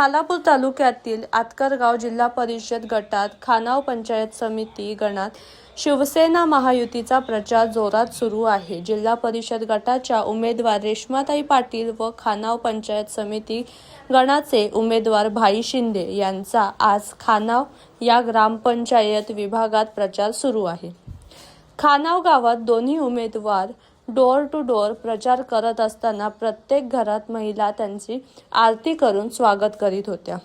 खालापूर तालुक्यातील आतकरगाव जिल्हा परिषद गटात खानाव पंचायत समिती गणात शिवसेना महायुतीचा प्रचार जोरात सुरू आहे. जिल्हा परिषद गटाच्या उमेदवार रेश्माताई पाटील व खानाव पंचायत समिती गणाचे उमेदवार भाई शिंदे यांचा आज खानाव या ग्रामपंचायत विभागात प्रचार सुरू आहे. खानाव गावात दोन्ही उमेदवार डोअर टू डोअर प्रचार करत असताना प्रत्येक घरात महिला त्यांची आरती करून स्वागत करीत होत्या.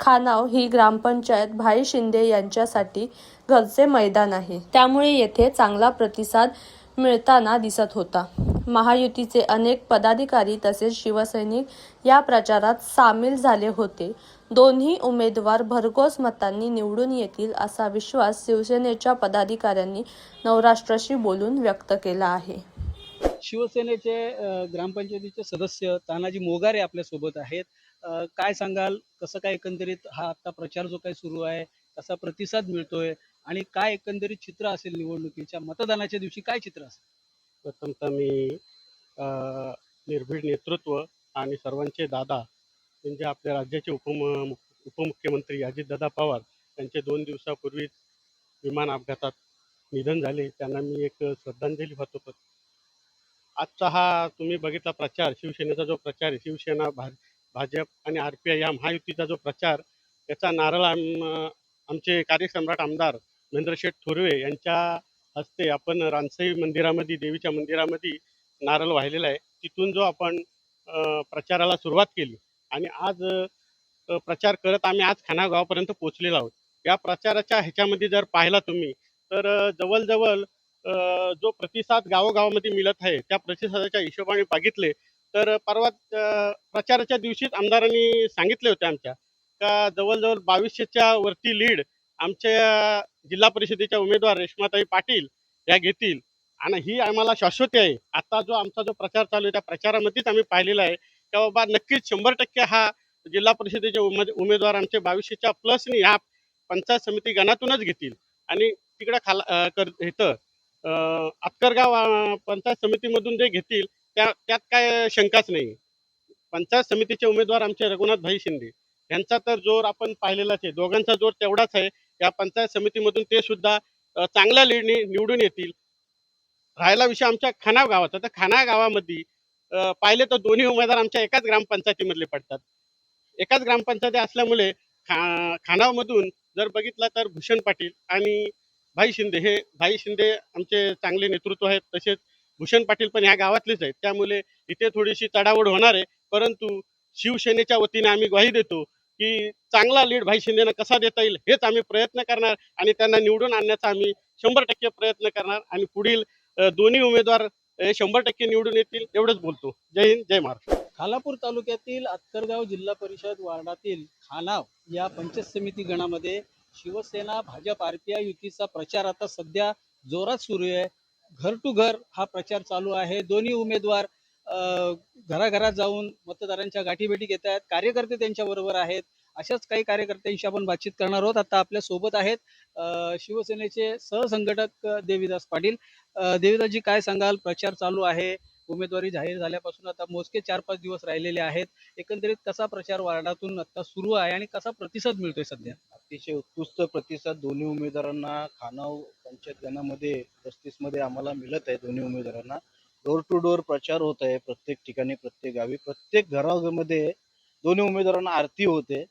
खानाव ही ग्रामपंचायत भाई शिंदे यांच्यासाठी घरचे मैदान आहे. त्यामुळे येथे चांगला प्रतिसाद मिळताना दिसत होता. महायुतीचे अनेक पदाधिकारी तसेच शिवसैनिक या प्रचारात सामील झाले होते. दोन्ही उमेदवार भरघोस मतांनी निवडून येतील असा विश्वास शिवसेनेच्या पदाधिकाऱ्यांनी नवराष्ट्राशी बोलून व्यक्त केला आहे. शिवसेनेचे ग्रामपंचायतीचे सदस्य तानाजी मोगारे आपल्यासोबत आहेत काय सांगाल? कसं काय एकंदरीत हा आता प्रचार जो काही सुरू आहे कसा प्रतिसाद मिळतोय? आणि काय एकंदरीत चित्र असेल निवडणुकीच्या? मतदानाच्या दिवशी काय चित्र असेल? प्रथमतः मी निर्भीड नेतृत्व आणि सर्वांचे दादा म्हणजे आपल्या राज्याचे उपम उपमुख्यमंत्री अजितदादा पवार यांचे दोन दिवसापूर्वीच विमान अपघातात निधन झाले. त्यांना मी एक श्रद्धांजली वाहतो. आजचा हा तुम्ही बघितला प्रचार शिवसेनेचा जो प्रचार आहे शिवसेना भा भाजप आणि आर पी आय या महायुतीचा जो प्रचार याचा नारळ आम आमचे कार्यसम्राट आमदार महेंद्रशेठ थोरवे यांच्या हस्ते आपण रानसई मंदिरामध्ये देवीच्या मंदिरामध्ये नारळ वाहिलेला आहे. तिथून जो आपण प्रचाराला सुरुवात केली आणि आज प्रचार करत आम्ही आज खानागावापर्यंत पोहोचलेलो आहोत. या प्रचाराच्या ह्याच्यामध्ये जर पाहिला तुम्ही तर जवळजवळ जो प्रतिसाद गावोगावामध्ये मिळत आहे त्या प्रतिसादाच्या हिशोबाने बघितले तर परवा प्रचाराच्या दिवशीच आमदारांनी सांगितले होते आमच्या का जवळजवळ बावीसशेच्या वरती लीड आमच्या जिल्हा परिषदेच्या उमेदवार रेश्माताई पाटील या घेतील. आणि ही आम्हाला शाश्वती आहे. आता जो आमचा जो प्रचार चालू आहे त्या प्रचारामध्येच आम्ही पाहिलेला आहे का बाबा नक्कीच शंभर टक्के हा जिल्हा परिषदेचे उमेद उमेदवार आमचे बावीसशेच्या प्लसनी ह्या पंचायत समिती गणातूनच घेतील. आणि तिकडं खाला कर इथं अक्करगाव पंचायत समितीमधून जे घेतील त्या त्यात काय शंकाच नाही. पंचायत समितीचे उमेदवार आमचे रघुनाथ भाई शिंदे. यांचा तर जोर आपण पाहिलेलाच आहे. दोघांचा जोर तेवढाच आहे. या पंचायत समितीमधून ते सुद्धा चांगल्या लीडने निवडून येतील. राहायला विषय आमच्या खानाव गावाचा तर खाना गावामध्ये पाहिले तर दोन्ही उमेदवार आमच्या एकाच ग्रामपंचायतीमधले पडतात. एकाच ग्रामपंचायती असल्यामुळे खा खानावमधून जर बघितलं तर भूषण पाटील आणि भाई शिंदे हे भाई शिंदे आमचे चांगले नेतृत्व आहेत. तसेच भूषण पाटील पण ह्या गावातलेच आहेत. त्यामुळे इथे थोडीशी चढावड होणार आहे. परंतु शिवसेनेच्या वतीने आम्ही ग्वाही देतो की चांगला लीड भाई शिंदेना कसा देता येईल हेच आम्ही प्रयत्न करणार आणि त्यांना निवडून आणण्याचा आम्ही शंभर टक्के प्रयत्न करणार आणि पुढील दोन्ही उमेदवार शंभर टक्के निवडून येतील एवढंच बोलतो. जय हिंद जय महाराष्ट्र. खालापूर तालुक्यातील अत्तरगाव जिल्हा परिषद वार्डातील खानाव या पंचायत समिती गणामध्ये शिवसेना भाजप आरपीआय युतीचा प्रचार आता सध्या जोरात सुरू आहे. घर टू घर हा प्रचार चालू आहे. दोन्ही उमेदवार घराघरात जाऊन मतदारांच्या गाठीभेटी घेत आहेत. कार्यकर्ते त्यांच्या बरोबर आहेत. अशाच काही कार्यकर्त्यांशी आपण बातचीत करणार आहोत. आता आपल्यासोबत आहेत शिवसेनेचे सहसंघटक देवीदास पाटील. देवीदासजी काय सांगाल? प्रचार चालू आहे. उमेदवारी जाहीर झाल्यापासून आता मोजके चार पाच दिवस राहिलेले आहेत. एकंदरीत कसा प्रचार वार्डातून आता सुरू आहे आणि कसा प्रतिसाद मिळतोय सध्या? अतिशय उत्कृष्ट प्रतिसाद दोन्ही उमेदवारांना खानाव पंचायत गणामध्ये पस्तीसमध्ये आम्हाला मिळत आहे दोन्ही उमेदवारांना. डोर टू डोर प्रचार होत आहे प्रत्येक ठिकाणी प्रत्येक गावी. प्रत्येक घरामध्ये दोन्ही उमेदवारांना आरती होते.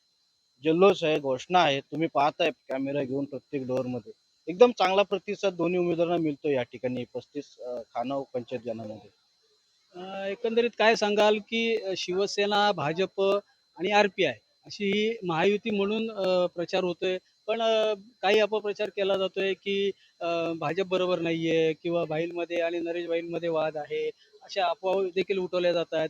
जल्लोष आहे घोषणा आहे. तुम्ही पाहताय कॅमेरा घेऊन प्रत्येक डोअरमध्ये एकदम चांगला प्रतिसाद दोन्ही उमेदवारांना मिळतो या ठिकाणी पस्तीस खानाव पंचायत गणामध्ये. एकंदरीत काय सांगाल की शिवसेना भाजप आणि आरपीआय अशी ही महायुती म्हणून प्रचार होतोय. पण काही अपप्रचार केला जातोय की भाजप बरोबर नाहीये किंवा भाईलमध्ये आणि नरेश भाईलमध्ये वाद आहे अशा अफवा देखील उठवल्या जातात.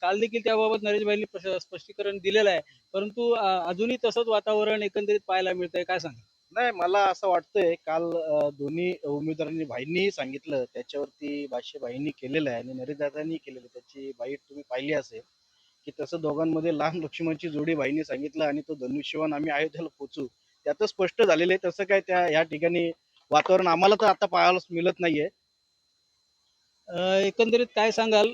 काल देखील त्याबाबत नरेश भाईंनी स्पष्टीकरण दिलेलं आहे. परंतु अजूनही तसंच वातावरण एकंदरीत पाहायला मिळतंय. काय सांगा नाही मला असं वाटतंय काल दोन्ही उमेदवारांनी म्हणजे भाईंनीही सांगितलं. त्याच्यावरती भाष्य भाईंनी केलेलं आहे आणि नरेशदादांनी केलेलं आहे. त्याची बाईट तुम्ही पाहिली असेल. की तसं दोघांमध्ये लहान लक्ष्मणची जोडी भाईने सांगितलं आणि तो धनुष्यवान आम्ही अयोध्येला पोचू त्यातच स्पष्ट झालेलं आहे तसं काय त्या या ठिकाणी वातावरण आम्हाला तर आता पाहायला मिळत नाहीये. एकंदरीत काय सांगाल?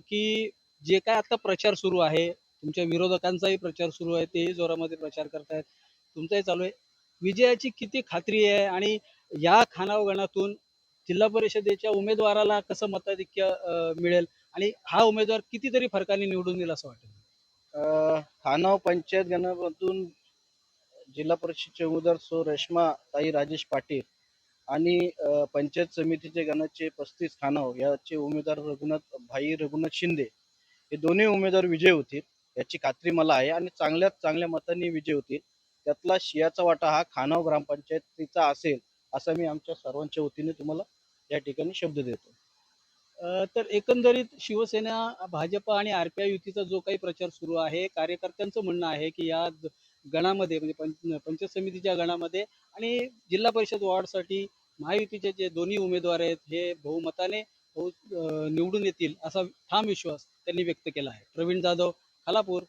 की जे काय आता प्रचार सुरू आहे तुमच्या विरोधकांचाही प्रचार सुरू आहे तेही जोरामध्ये प्रचार करतायत तुमचाही चालू आहे. विजयाची किती खात्री आहे आणि या खानावगणातून जिल्हा परिषदेच्या उमेदवाराला कसं मताधिक्य मिळेल? आणि हा उमेदवार कितीतरी फरकाने निवडून येईल असं वाटेल अं, खानाव पंचायत गणामधून जिल्हा परिषदचे उमेदवार सो रेश्मा ताई राजेश पाटील आणि अं, पंचायत समितीचे गणाचे पस्तीस खानाव याचे उमेदवार रघुनाथ भाई रघुनाथ शिंदे हे दोन्ही उमेदवार विजय होतील याची खात्री मला आहे आणि चांगल्यात चांगल्या मतांनी विजय होतील. त्यातला शियाचा वाटा हा खानाव ग्रामपंचायतीचा असेल असा मी आमच्या सर्वांच्या वतीने तुम्हाला या ठिकाणी शब्द देतो. तर एकंदरीत शिवसेना भाजपा आणि आरपीआय युतीचा जो काही प्रचार सुरू आहे कार्यकर्त्यांचं म्हणणं आहे की या गणामध्ये म्हणजे पंच पंचायत समितीच्या गणामध्ये आणि जिल्हा परिषद वॉर्डसाठी महायुतीचे जे दोन्ही उमेदवार आहेत हे बहुमताने निवडून येतील असा ठाम विश्वास त्यांनी व्यक्त केला आहे. प्रवीण जाधव खालापूर.